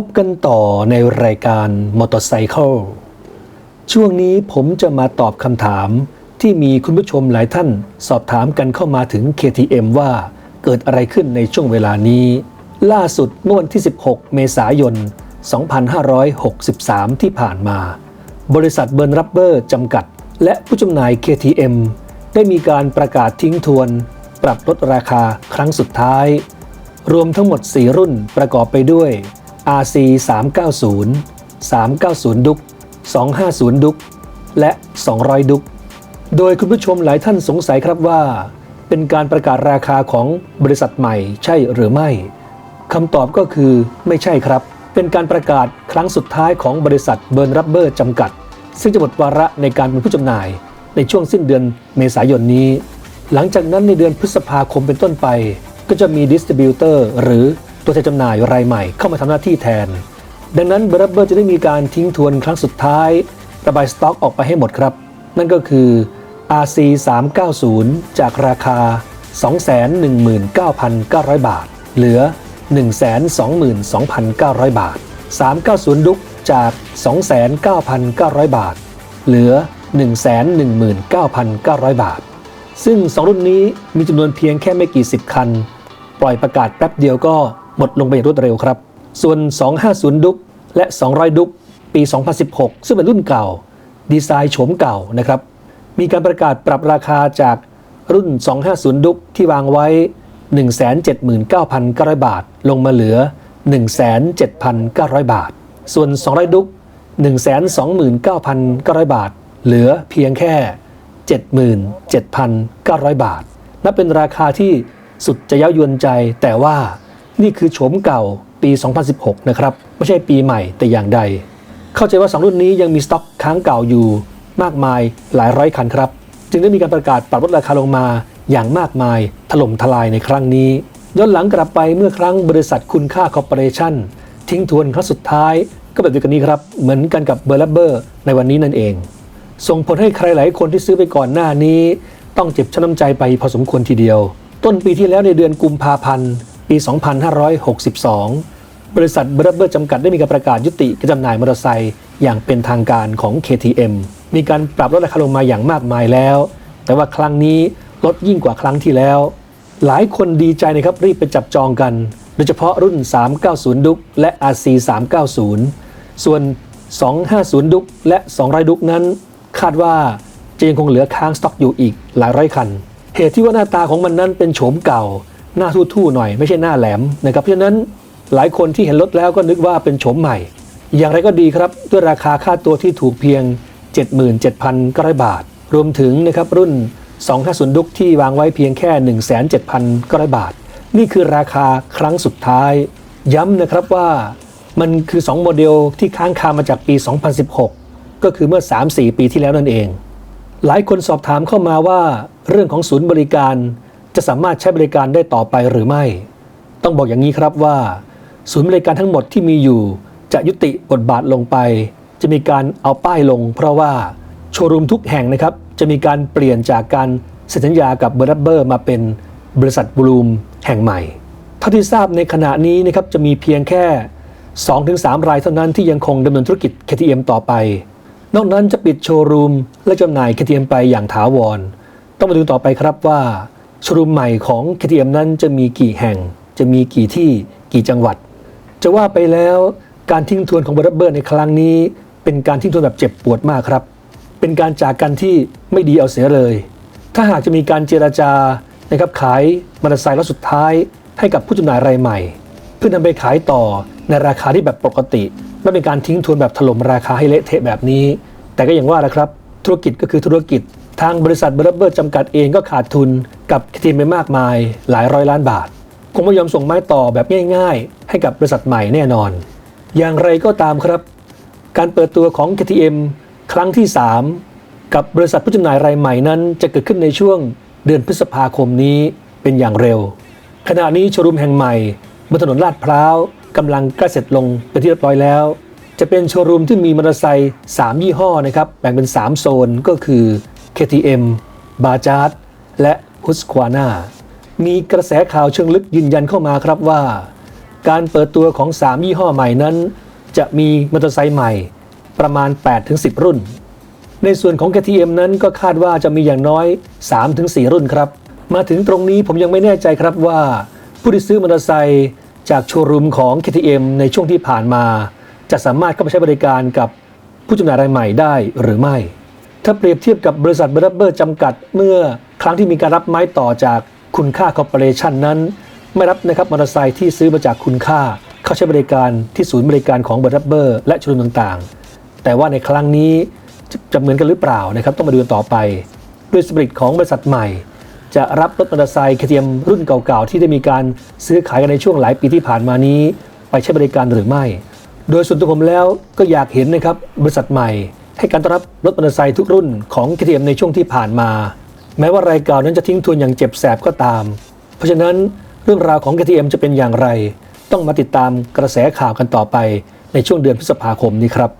พบกันต่อในรายการ Motorcycle ช่วงนี้ผมจะมาตอบคำถามที่มีคุณผู้ชมหลายท่านสอบถามกันเข้ามาถึง KTM ว่าเกิดอะไรขึ้นในช่วงเวลานี้ ล่าสุดเมื่อวันที่ 16 เมษายน 2563 ที่ผ่านมา บริษัทเบิร์นรับเบอร์จำกัด และผู้จำหน่าย KTM ได้มีการประกาศทิ้งทวน ปรับลดราคาครั้งสุดท้าย รวมทั้งหมด 4 รุ่นประกอบไปด้วย RC 390 390 ดุก250 ดุกและ 200 ดุกโดยคุณผู้ชมหลายท่านสงสัยครับว่า เป็นการประกาศราคาของบริษัทใหม่ใช่หรือไม่คำตอบก็คือไม่ใช่ครับ เป็นการประกาศครั้งสุดท้ายของบริษัทเบิร์นรับเบอร์จำกัด ซึ่งจะหมดวาระในการเป็นผู้จำหน่าย ในช่วงสิ้นเดือนเมษายนนี้ หลังจากนั้นในเดือนพฤษภาคมเป็นต้นไป ก็จะมีดิสติบิวเตอร์หรือ ตัวแทนจำหน่ายรายใหม่เข้ามาทำหน้าที่แทน ดังนั้นเบอร์รับเบอร์จะได้มีการทิ้งทวนครั้งสุดท้าย ระบายสต็อกออกไปให้หมดครับ นั่นก็คือ RC 390จากราคา 219,900 บาท เหลือ 122,900 บาท 390 ดุกจาก 29,900 บาท เหลือ 119,900 บาท ซึ่ง 2 รุ่นนี้มีจำนวนเพียงแค่ไม่กี่สิบคัน ปล่อยประกาศแป๊บเดียวก็ หมดลงไปอย่างรวดเร็วครับ ส่วน 250 ดุกและ 200 ดุกปี 2016 ซึ่งเป็นรุ่นเก่า ดีไซน์โฉมเก่านะครับ มีการประกาศปรับราคาจากรุ่น 250 ดุกที่วางไว้ 179,900 บาท ลงมาเหลือ 107,900 บาท ส่วน 200 ดุก129,900 บาท เหลือเพียงแค่ 77,900 บาท นับเป็นราคาที่สุดจะเย้ายวนใจแต่ว่า นี่คือโฉมเก่าปี 2016 นะครับ ไม่ใช่ปีใหม่แต่อย่างใด เข้าใจว่า 2 รุ่นนี้ยังมีสต็อกค้างเก่าอยู่ มากมายหลายร้อยคันครับ จึงได้มีการประกาศปรับลดราคาลงมาอย่างมากมายถล่มทลายในครั้งนี้ ย้อนหลังกลับไปเมื่อครั้งบริษัทคุณค่าคอร์ปอเรชั่นทิ้งทวนครั้งสุดท้ายก็แบบเดียวกันนี้ครับ เหมือนกันกับเบอร์ลเบอร์ในวันนี้นั่นเอง ส่งผลให้ใครหลายคนที่ซื้อไปก่อนหน้านี้ ต้องเจ็บช้ำน้ำใจไปพอสมควรทีเดียว ต้นปีที่แล้วในเดือนกุมภาพันธ์ ปี 2562 บริษัทเบร์เบอร์จำกัดได้มีการประกาศยุติการจำหน่ายมอเตอร์ไซค์อย่างเป็นทางการของ KTM มีการปรับลดราคาลงมาอย่างมากมายแล้ว แต่ว่าครั้งนี้ลดยิ่งกว่าครั้งที่แล้ว หลายคนดีใจนะครับรีบไปจับจองกัน โดยเฉพาะรุ่น 390 ดุกและ RC 390 ส่วน 250 ดุกและ 200 ดุกนั้น คาดว่าจะยังคงเหลือค้างสต็อกอยู่อีกหลายร้อยคัน เหตุที่ว่าหน้าตาของมันนั้นเป็นโฉมเก่า หน้าทู่ๆหน่อยไม่ใช่หน้าแหลมนะครับเพราะฉะนั้นหลายคนที่เห็นรถแล้วก็นึกว่าเป็นโฉมใหม่ อย่างไรก็ดีครับด้วยราคาค่าตัวที่ถูกเพียง 77,900 บาท รวมถึงนะครับรุ่น 250ดุกที่วางไว้เพียงแค่ 1 7,900 บาท นี่คือราคาครั้งสุดท้าย ย้ำนะครับว่ามันคือ 2 โมเดลที่ค้างคามาจากปี 2016 ก็คือเมื่อ 3-4 ปีที่แล้วนั่นเอง หลายคนสอบถามเข้ามาว่าเรื่องของศูนย์บริการ จะสามารถใช้บริการได้ต่อไปหรือไม่ ต้องบอกอย่างนี้ครับว่า ศูนย์บริการทั้งหมดที่มีอยู่ จะยุติบทบาทลงไป จะมีการเอาป้ายลง เพราะว่าโชว์รูมทุกแห่งนะครับจะมีการเปลี่ยนจากการเซ็นสัญญากับเบอร์รับเบอร์มาเป็นบริษัทบลูมแห่งใหม่เท่าที่ทราบในขณะนี้นะครับจะมีเพียงแค่ 2-3 รายเท่านั้นที่ยังคงดำเนินธุรกิจ KTM ต่อไป นอกนั้นจะปิดโชว์รูมและจำหน่าย KTM ไปอย่างถาวร ต้องมาดูต่อไปครับว่า ชว์รูมใหม่ของ KTM นั้นจะมีกี่แห่ง จะมีกี่ที่กี่จังหวัด จะว่าไปแล้วการทิ้งทวนของบอร์เบอร์ในครั้งนี้ เป็นการทิ้งทวนแบบเจ็บปวดมากครับ เป็นการจากกันที่ไม่ดีเอาเสียเลย ถ้าหากจะมีการเจราจานะครับขายมอเตอร์ไซค์รถสุดท้าย ให้กับผู้จำหน่ายรายใหม่ เพื่อนำไปขายต่อในราคาที่แบบปกติไม่เป็นการทิ้งทวนแบบถล่มราคาให้เละเทะแบบนี้ แต่ก็อย่างว่าแหละครับ ธุรกิจก็คือธุรกิจทางบริษัทเบอร์เบอร์จำกัดเองก็ขาดทุน กับทีมไปมากมายหลายร้อยล้านบาท คงไม่ยอมส่งไม้ต่อแบบง่ายๆ ให้กับบริษัทใหม่แน่นอน อย่างไรก็ตามครับ การเปิดตัวของ KTM ครั้งที่ 3 กับบริษัทผู้จำหน่ายรายใหม่นั้น จะเกิดขึ้นในช่วงเดือนพฤษภาคมนี้เป็นอย่างเร็ว ขณะนี้โชว์รูมแห่งใหม่บนถนนลาดพร้าวกำลังใกล้เสร็จลงเป็นที่เรียบร้อยแล้ว จะเป็นโชว์รูมที่มีมอเตอร์ไซค์3ยี่ห้อนะครับแบ่งเป็น 3 โซนก็คือ KTM b a j a j และ Husqvarna มีกระแสข่าวเชิงลึกยืนยันเข้ามาครับว่า การเปิดตัวของ 3 ยี่ห้อใหม่นั้น จะมีมอเตอร์ไซค์ใหม่ประมาณ 8-10 รุ่น ในส่วนของ KTM นั้นก็คาดว่าจะมีอย่างน้อย 3-4 รุ่นครับ มาถึงตรงนี้ผมยังไม่แน่ใจครับว่า ผู้ที่ซื้อมอเตอร์ไซค์จากโชว์รูมของ KTM ในช่วงที่ผ่านมา จะสามารถเข้าไปใช้บริการกับผู้จำหน่ายรายใหม่ได้หรือไม่ ถ้าเปรียบเทียบกับบริษัทเบรเบอร์จำกัดเมื่อ ครั้งที่มีการรับไม้ต่อจากคุณค่าคอร์ปอเรชันนั้น ไม่รับนะครับมอเตอร์ไซค์ที่ซื้อมาจากคุณค่า เข้าใช้บริการที่ศูนย์บริการของเบรเบอร์ และชมรมต่างๆ แต่ว่าในครั้งนี้จะเหมือนกันหรือเปล่านะครับต้องมาดูกันต่อไปด้วยสปริตของบริษัทใหม่ จะรับรถมอเตอร์ไซค์ KTM รุ่นเก่าๆที่ได้มีการซื้อขายกันในช่วงหลายปีที่ผ่านมานี้ ไปใช้บริการหรือไม่ โดยส่วนตัวผมแล้วก็อยากเห็นนะครับบริษัทใหม่ ให้การต้อนรับรถมอเตอร์ไซค์ทุกรุ่นของ KTM ในช่วงที่ผ่านมา แม้ว่ารายเก่านั้นจะทิ้งทวนอย่างเจ็บแสบก็ตาม เพราะฉะนั้นเรื่องราวของ KTM จะเป็นอย่างไร ต้องมาติดตามกระแสข่าวกันต่อไปในช่วงเดือนพฤษภาคมนี้ครับ